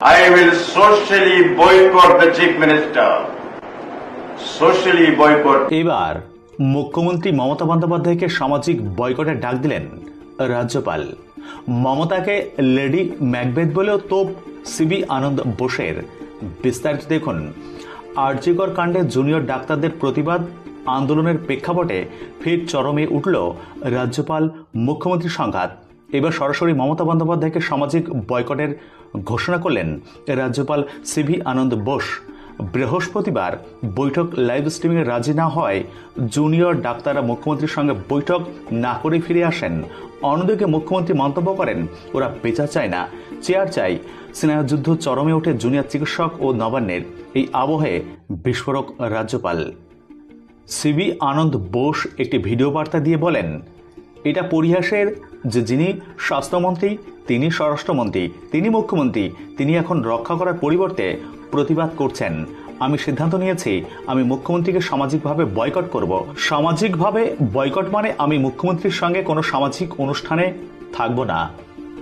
I will socially boycott the chief minister. Socially boycott. এবার মুখ্যমন্ত্রী মমতা বন্দ্যোপাধ্যায়কে সামাজিক বয়কটের ডাক দিলেন রাজ্যপাল মমতাকে লেডি ম্যাকবেথ বলেও তোপ সিবি আনন্দ বোসের বিস্তারিত দেখুন আর্যিকর কাণ্ডে জুনিয়র ডাক্তারদের প্রতিবাদ, আন্দোলনের প্রেক্ষাপটে ফের চরমে উঠল রাজ্যপাল মুখ্যমন্ত্রী সংঘাত এবার সরাসরি মমতা বন্দ্যোপাধ্যায়কে সামাজিক বয়কটের ঘোষণা করলেন রাজ্যপাল সিভি আনন্দ বোস। বৃহস্পতিবার বৈঠক লাইভ স্ট্রিমিংয়ে রাজি না হয় জুনিয়র ডাক্তাররা মুখ্যমন্ত্রীর সঙ্গে বৈঠক না করে ফিরে আসেন। অন্যদিকে মুখ্যমন্ত্রী মন্তব্য করেন, ওরা বেচা চায় না, চেয়ার চাই। স্নেহযুদ্ধ চরমে ওঠে জুনিয়র চিকিৎসক ও নবান্নের। এই আবহে বিস্ফোরক রাজ্যপাল। সিবি আনন্দ বোস একটি ভিডিও বার্তা দিয়ে বলেন এটা পরিহাসের যে যিনি স্বাস্থ্যমন্ত্রী, তিনি স্বরাষ্ট্রমন্ত্রী, তিনি মুখ্যমন্ত্রী, তিনি এখন রক্ষা করার পরিবর্তে প্রতিবাদ করছেন। আমি সিদ্ধান্ত নিয়েছি, আমি মুখ্যমন্ত্রীকে সামাজিকভাবে বয়কট করব। সামাজিকভাবে বয়কট মানে আমি মুখ্যমন্ত্রীর সঙ্গে কোনো সামাজিক অনুষ্ঠানে থাকব না।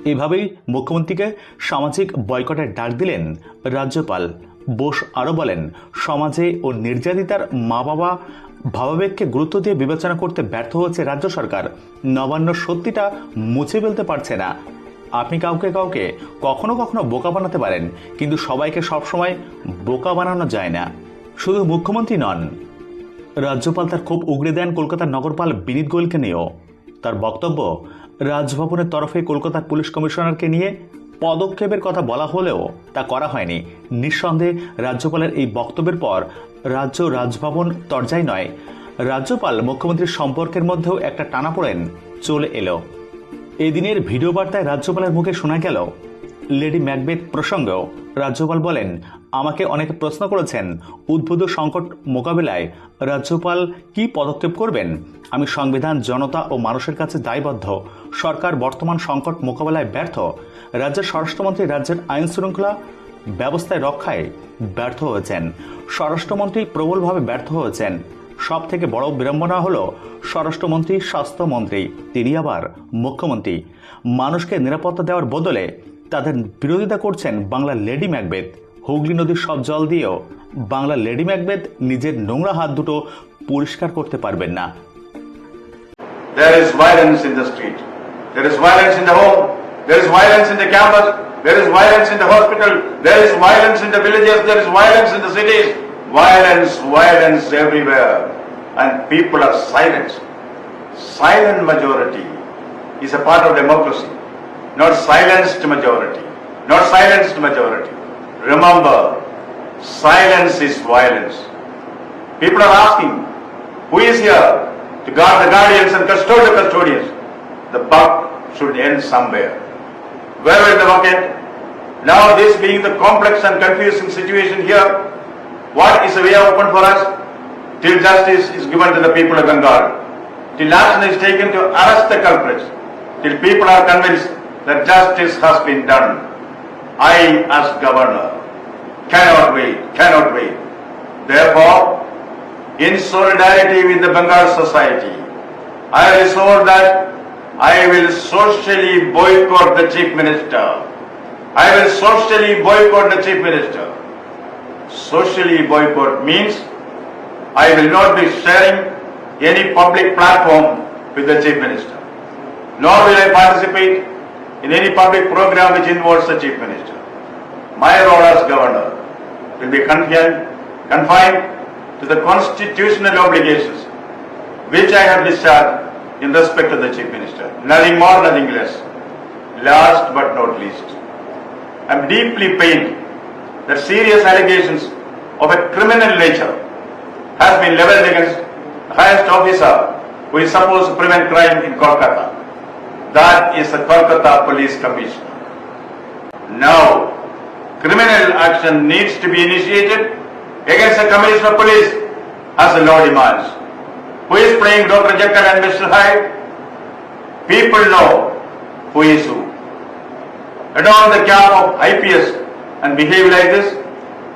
এভাবেই মুখ্যমন্ত্রীকে সামাজিক বয়কটের ডাক দিলেন রাজ্যপাল বোস আরও বলেন, সমাজে ও নির্যাতিতার মা বাবা ভাবাবেগকে গুরুত্ব দিয়ে বিবেচনা করতে ব্যর্থ হচ্ছে রাজ্য সরকার। নবান্ন সত্যিটা মুছে ফেলতে পারছে না। আপনি কাউকে কাউকে কখনো কখনো বোকা বানাতে পারেন, কিন্তু সবাইকে সবসময় বোকা বানানো যায় না। শুধু মুখ্যমন্ত্রী নন, রাজ্যপাল তার খুব উগড়ে দেন কলকাতার নগরপাল বিনীত গোয়েলকে নিয়েও। তার বক্তব্য, রাজভবনের তরফে কলকাতার পুলিশ কমিশনারকে নিয়ে পদক্ষেপের কথা বলা হলেও তা করা হয়নি। নিঃসন্দেহে রাজ্যপালের এই বক্তব্যের পর রাজ্য রাজভবন তরজাই নয়, রাজ্যপাল মুখ্যমন্ত্রীর সম্পর্কের মধ্যেও একটা টানাপোড়েন চলে এলো। এদিনের ভিডিও বার্তায় রাজ্যপালের মুখে শোনা গেল লেডি ম্যাকবেথ প্রসঙ্গেও রাজ্যপাল বলেন, আমাকে অনেকে প্রশ্ন করেছেন, উদ্ভূত সংকট মোকাবেলায় রাজ্যপাল কি পদক্ষেপ করবেন? আমি সংবিধান, জনতা ও মানুষের কাছে দায়বদ্ধ। সরকার বর্তমান সংকট মোকাবেলায় ব্যর্থ। রাজ্যের স্বরাষ্ট্রমন্ত্রী রাজ্যের আইন শৃঙ্খলা ব্যবস্থায় রক্ষায় ব্যর্থ হয়েছেন। স্বরাষ্ট্রমন্ত্রী প্রবলভাবে ব্যর্থ হয়েছেন। সব থেকে বড় বিড়ম্বনা হল স্বরাষ্ট্রমন্ত্রী, স্বাস্থ্যমন্ত্রী, তিনি আবার মুখ্যমন্ত্রী। মানুষকে নিরাপত্তা দেওয়ার বদলে তাদের বিরোধিতা করছেন বাংলার লেডি ম্যাকবেথ হুগলি নদীর সব জল দিয়েও বাংলা লেডি ম্যাকবেথ নিজের নোংরা হাত দুটো পরিষ্কার করতে পারবেন না There is violence in the street. There is violence in the home. There is violence in the campus. There is violence in the hospital. There is violence in the villages. There is violence in the cities. Violence, violence everywhere. And people are silent. Silent majority is a part of democracy. Not silenced majority. Not silenced majority. Remember, silence is violence. People are asking, who is here to guard the guardians and custody the custodians? The buck should end somewhere. Where will the buck end? Now this being the complex and confusing situation here, what is the way open for us? Till justice is given to the people of Bengal. Till action is taken to arrest the culprits. Till people are convinced that justice has been done. I as governor cannot wait, cannot wait. Therefore, in solidarity with the Bengal society, I resolve that I will socially boycott the chief minister. I will socially boycott the chief minister. Socially boycott means I will not be sharing any public platform with the chief minister. Nor will I participate in any public program which involves the chief minister. My role as governor will be confined, to the constitutional obligations which I have discharged in respect of the chief minister. Nothing more, nothing less. Last but not least, I am deeply pained that serious allegations of a criminal nature has been leveled against the highest officer who is supposed to prevent crime in Kolkata. That is the Kolkata Police Commissioner. Now, criminal action needs to be initiated against the Commissioner of Police as the law demands. Who is playing Dr. Jekyll and Mr. Hyde? People know who is who. Adorn the cap of IPS and behave like this?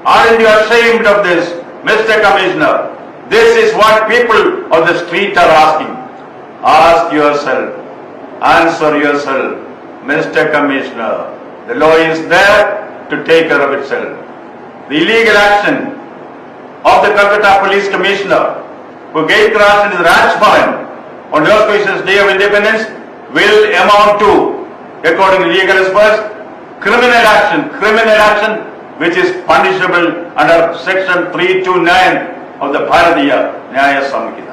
Aren't you ashamed of this, Mr. Commissioner? This is what people of the street are asking. Ask yourself, answer yourself, Mr. Commissioner. The law is there, to take care of itself. The illegal action of the Calcutta Police Commissioner who gave corruption in the Raj Bhavan on the auspicious Day of Independence will amount to, according to legal experts, criminal action, criminal action which is punishable under section 329 of the Bharatiya Nyaya Samhita.